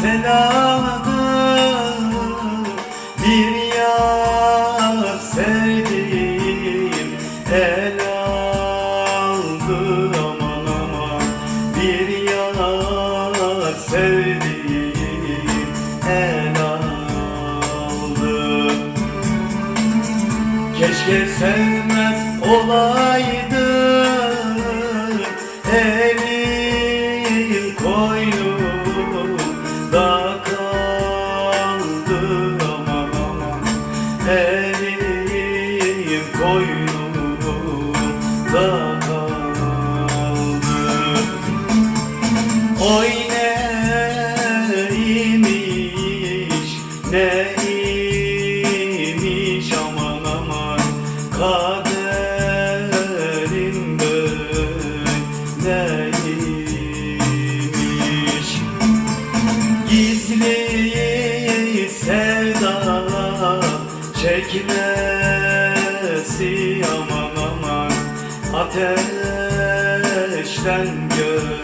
sevdadır Bir yar sevdim el aldı. Aman aman Bir yar sevdim el aldı. Keşke sevmez olaydı Elim koynumda kaldı. Oy neymiş neymiş aman aman. Kaderin böyleymiş Gizli sevda çekmesi Ateşten göle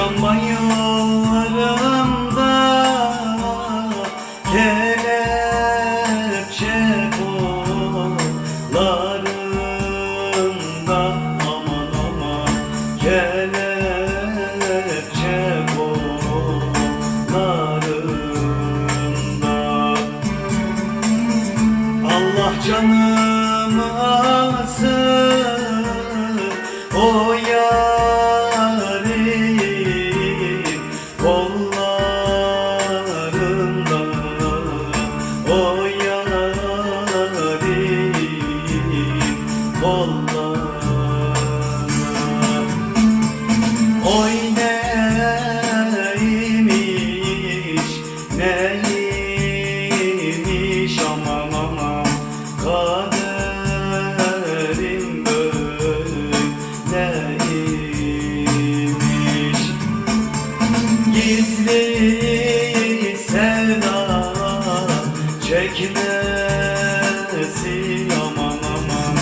Yaşanmayı neymiş aman aman Kaderim böyleymiş. Gizli sevda çekmesi aman aman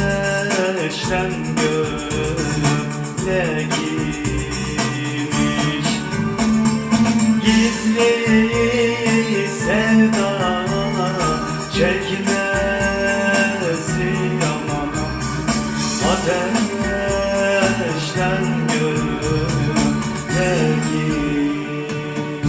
Ateşten göle gir. Yeah.